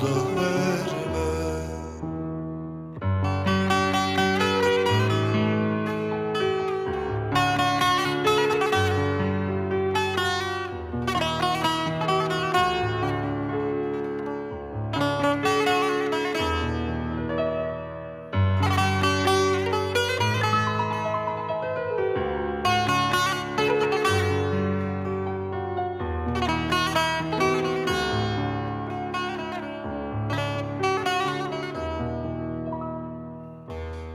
gözdağı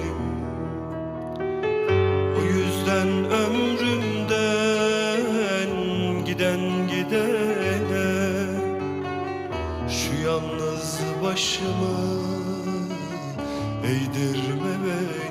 o yüzden ömrümden giden gidene. Şu yalnız başımı eğdirme benim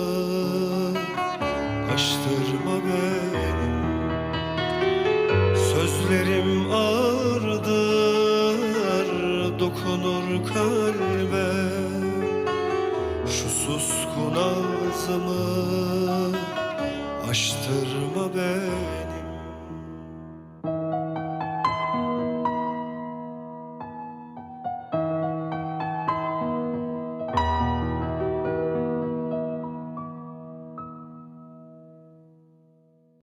Sözlerim ağırdır dokunur